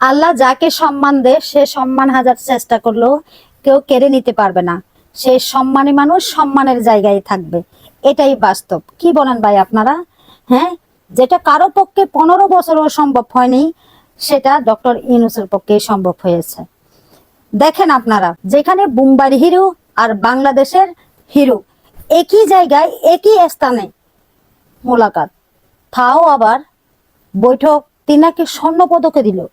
আল্লাহ যাকে সম্মান দেয় সে সম্মান হাজার চেষ্টা করলেও কেউ কেড়ে নিতে পারবে না। সেই সম্মানী মানুষ সম্মানের জায়গায় থাকবে। এটাই বাস্তব। কি বলেন ভাই আপনারা? হ্যাঁ? যেটা কারও পক্ষে পনেরো বছরও সম্ভব হয়নি, সেটা ডক্টর ইউনুসের পক্ষে সম্ভব হয়েছে। দেখেন আপনারা, যেখানে বুম্বাই হিরো আর বাংলাদেশের হিরো, একই জায়গায়, একই স্থানে মোলাকাত। তাও আবার বৈঠক তিনাকে স্বর্ণ পদকে দিল।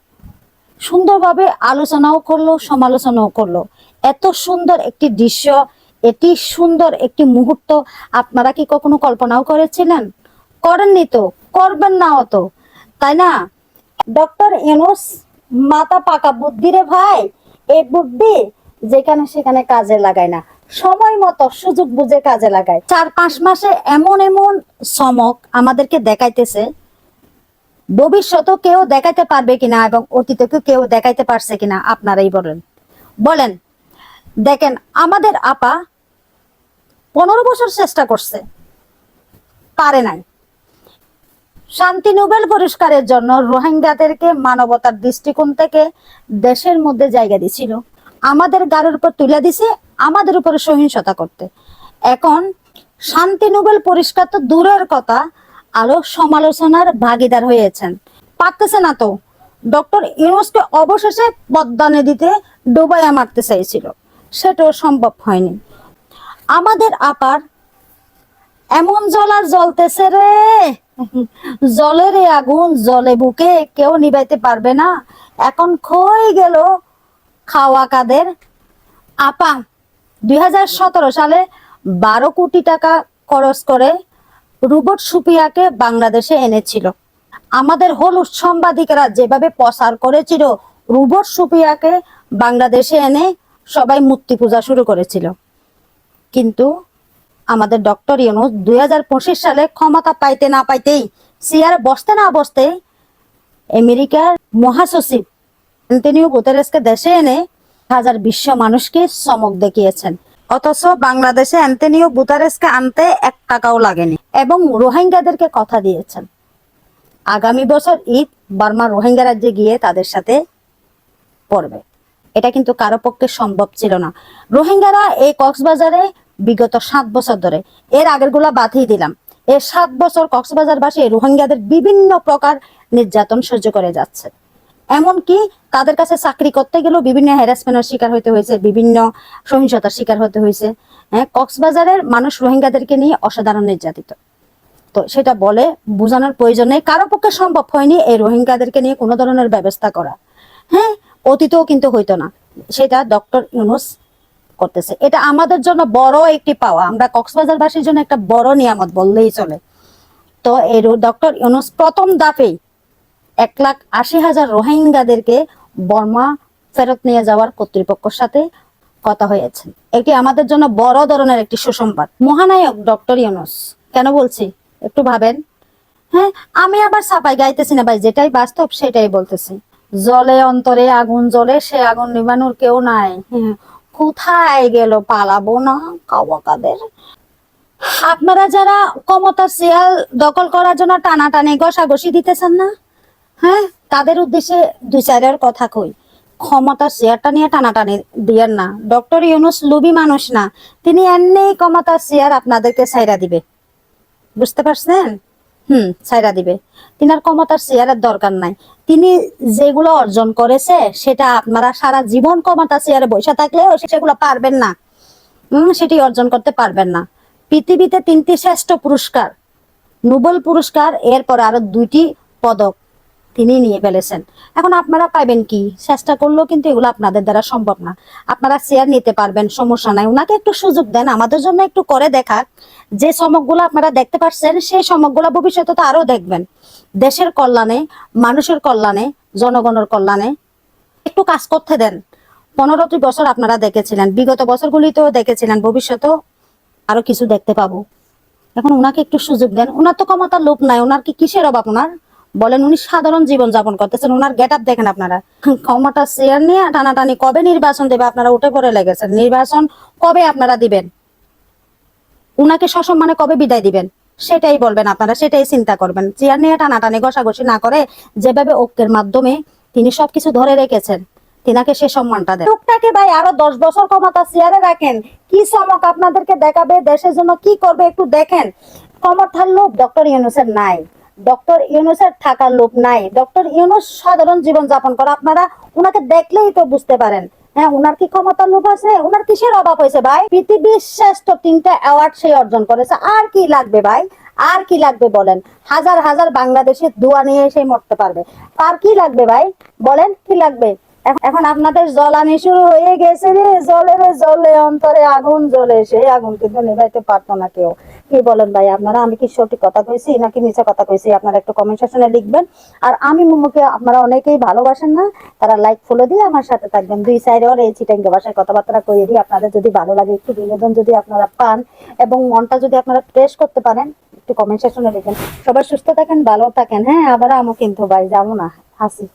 সুন্দরভাবে আলোচনাও করল, সমালোচনাও করল। এত সুন্দর একটি দৃশ্য, এটি সুন্দর একটি মুহূর্ত। আপনারা কি কখনো কল্পনাও করেছিলেন? করেননি তো, করবেন না অত। তাই না? ডক্টর ইউনুস মাথা পাকা বুদ্ধি রে ভাই, এই বুদ্ধি যেখানে সেখানে কাজে লাগায় না। সময় মতো, সুযোগ বুঝে কাজে লাগায়। চার পাঁচ মাসে এমন এমন চমক আমাদেরকে দেখাইতেছে ভবিষ্যতেও কেউ দেখাইতে পারবে কিনা এবং অতীতকে কেউ দেখাইতে পারছে কিনা, আপনারাই বলেন। বলেন, দেখেন, আমাদের আপা পনেরো বছর চেষ্টা করছে, পারে নাই। শান্তি নোবেল পুরস্কারের জন্য রোহিঙ্গাদেরকে মানবতার দৃষ্টিকোণ থেকে দেশের মধ্যে জায়গা দিছিল। আমাদের গাড়ির উপর তুলে দিছে, আমাদের উপরে সহিংসতা করতে। এখন শান্তি নোবেল পুরস্কার তো দূরের কথা আরও সমালোচনার ভাগিদার হয়েছেন। পারতেছে না তো। ডক্টর ইউনুসকে অবশেষে পদ্মানে দিতে ডুবাইয়া মারতে চাইছিল। সেটাও সম্ভব হয়নি। আমাদের আপার এমন জল আর জ্বলতেছে রে। জলের আগুন, জলে বুকে কেউ নিবাইতে পারবে না। এখন খই গেল খাওয়া কাদের। আপা, দুই হাজার সতেরো সালে বারো কোটি টাকা খরচ করে রুবট সুপিয়াকে বাংলাদেশে এনেছিল। আমাদের হলুদ সাংবাদিকেরা যেভাবে প্রচার করেছিল, রুবট সুপিয়াকে বাংলাদেশে এনে সবাই মূর্তি পূজা শুরু করেছিল। কিন্তু আমাদের ডক্টর ইউনুস দুই সালে ক্ষমতা পাইতে না পাইতেই চেয়ারে বসতে না বসতে আমেরিকার মহাসচিব অ্যান্টনিও গুতেরেসকে দেশে এনে হাজার বিশ্ব মানুষকে চমক দেখিয়েছেন। অথচ বাংলাদেশে অ্যান্টনিও গুতারেসকে আনতে এক টাকাও লাগেনি এবং রোহিঙ্গাদেরকে কথা দিয়েছেন। আগামী বছর ঈদ বার্মা রোহিঙ্গা রাজ্যে গিয়ে তাদের সাথে পড়বে। এটা কিন্তু কারও পক্ষে সম্ভব ছিল না। রোহিঙ্গারা এই কক্সবাজারে বিগত সাত বছর ধরে, এর আগেরগুলা বাতিয়ে দিলাম। এর সাত বছর কক্সবাজারবাসী রোহিঙ্গাদের বিভিন্ন প্রকার নির্যাতন সহ্য করে যাচ্ছে। এমনকি তাদের কাছে চাকরি করতে গেলেও বিভিন্ন হ্যারাসমেন্টের শিকার হতে হয়েছে, বিভিন্ন সহিংসতার শিকার হতে হয়েছে। হ্যাঁ কক্সবাজারের মানুষ রোহিঙ্গাদেরকে নিয়ে অসাধারণ নির্যাতিত। তো সেটা বলে বোঝানোর প্রয়োজন কারও পক্ষে সম্ভব হয়নি এই রোহিঙ্গাদেরকে নিয়ে কোনো ধরনের ব্যবস্থা করা। হ্যাঁ অতীতেও কিন্তু হইতো না। সেটা ডক্টর ইউনুস করতেছে। এটা আমাদের জন্য বড় একটি পাওয়া। আমরা কক্সবাজারবাসীর জন্য একটা বড় নিয়ামত বললেই চলে। তো এই ডক্টর ইউনুস প্রথম দাপেই এক লাখ আশি হাজার রোহিঙ্গাদেরকে বর্মা ফেরত নিয়ে যাওয়ার কর্তৃপক্ষের সাথে কথা হয়েছে। এটি আমাদের জন্য বড় ধরনের একটি সুসংবাদ। মহানায়ক ডক্টর ইউনুস কেন বলছি? একটু ভাবেন। হ্যাঁ আমি আবার সাপাই গাইতেছি না ভাই যেটাই বাস্তব সেটাই বলতেছি। জলে অন্তরে আগুন জ্বলে সে আগুন নিবানোর কেউ নাই। হ্যাঁ, কোথায় গেল পালাবো না কাওয়াকাদের? আপনারা যারা ক্ষমতার চেয়ার দখল করার জন্য টানাটানি ঘষাঘষি দিতেছেন না? হ্যাঁ তাদের উদ্দেশ্যে দুই চারের কথা কই। ক্ষমতার চেয়ারটা নিয়ে টানাটানি দিয়েন না। ডক্টর ইউনুস লুবি মানুষ না। তিনি এমনি ক্ষমতার চেয়ার আপনাদেরকে ছাইরা দিবে। বুঝতে পারছেন? হুম ছাইরা দিবে। তিনার ক্ষমতার চেয়ারের দরকার নাই। তিনি যেগুলো অর্জন করেছে, সেটা আপনারা সারা জীবন ক্ষমতা চেয়ারে বসে থাকলেও সেগুলো পারবেন না। হম সেটি অর্জন করতে পারবেন না। পৃথিবীতে তিনটি শ্রেষ্ঠ পুরস্কার। নোবেল পুরস্কার, এরপর আরও দুইটি পদক। তিনি নিয়ে ফেলেছেন। এখন আপনারা পাইবেন কি? চেষ্টা করলেও কিন্তু এগুলো আপনাদের দ্বারা সম্ভব না। আপনারা চেয়ার নিতে পারবেন, সমস্যা নাই। ওনাকে একটু সুযোগ দেন, আমাদের জন্য একটু করে দেখাক। যে চমকগুলো আপনারা দেখতে পাচ্ছেন সেই চমকগুলো ভবিষ্যতে তো আরও দেখবেন। দেশের কল্যাণে, মানুষের কল্যাণে, জনগণের কল্যাণে একটু কাজ করতে দেন। পনেরোটি বছর আপনারা দেখেছিলেন, বিগত বছরগুলিতেও দেখেছিলেন, ভবিষ্যতেও আরও কিছু দেখতে পাবো। এখন ওনাকে একটু সুযোগ দেন। ওনার তো ক্ষমতার লোভ নাই ওনার কি কিসের অভাব ওনার বলেন, উনি সাধারণ জীবন যাপন করতেছেন। ওনার গেট আপ দেখেন আপনারা। ক্ষমতা চেয়ার নিয়ে টানাটানি কবে নির্বাচন দেবে আপনারা উঠে পড়ে লেগেছেন। নির্বাচন কবে আপনারা দিবেন? উনাকে সসম্মানে কবে বিদায় দিবেন? সেটাই বলবেন আপনারা, সেটাই চিন্তা করবেন। চেয়ার নিয়ে টানাটানি, ঘষাঘষি না করে যেভাবে ঐক্যের মাধ্যমে তিনি সবকিছু ধরে রেখেছেন, তিনাকে সে সম্মানটা দেন। লোকটাকে ভাই আরও দশ বছর ক্ষমতা চেয়ারে রাখেন। কি চমক আপনাদেরকে দেখাবে, দেশের জন্য কি করবে একটু দেখেন। ক্ষমতার লোভ ডক্টর ইউনুসের নাই। ডক্টর ইউনুসের থাকার লোভ নাই। ডক্টর ইউনুস সাধারণ জীবন যাপন করে। আপনারা উনাকে দেখলেই তো বুঝতে পারেন। হ্যাঁ উনার কি ক্ষমতার লোভ আছে? উনার কিসের অভাব হয়েছে ভাই? পৃথিবীর শ্রেষ্ঠ তিনটা অ্যাওয়ার্ড সে অর্জন করেছে। আর কি লাগবে ভাই? আর কি লাগবে বলেন? হাজার হাজার বাংলাদেশের দোয়া নিয়ে এসে মরতে পারবে। আর কি লাগবে ভাই? বলেন, কি লাগবে? এখন- আপনাদের জ্বলানি শুরু হয়ে গেছে রে। জলে রে, জলে, অন্তরে আগুন জ্বলে। সেই আগুন কিন্তু নেভাইতে পারতো না কেউ। কি বলেন ভাই, আপনারা, আমি কি সঠিক কথা কইছি নাকি নিচে কথা কইছি? আপনারা একটু কমেন্ট সেকশনে লিখবেন। আর আমি, মোমোকে, আপনারা অনেকেই ভালোবাসেন না, তারা লাইক ফলো দিয়ে আমার সাথে থাকবেন। দুই সাইডে ওর এই চিটাঙ্গে ভাষায় কথাবার্তা কইয়ে দিই আপনাদের যদি ভালো লাগে, একটু বিনোদন যদি আপনারা পান এবং মনটা যদি আপনারা ফ্রেশ করতে পারেন, একটু কমেন্ট সেকশনে লিখেন সবাই সুস্থ থাকেন, ভালো থাকেন। হ্যাঁ আবার আমও কিন্তু ভাই, যাব না হাসি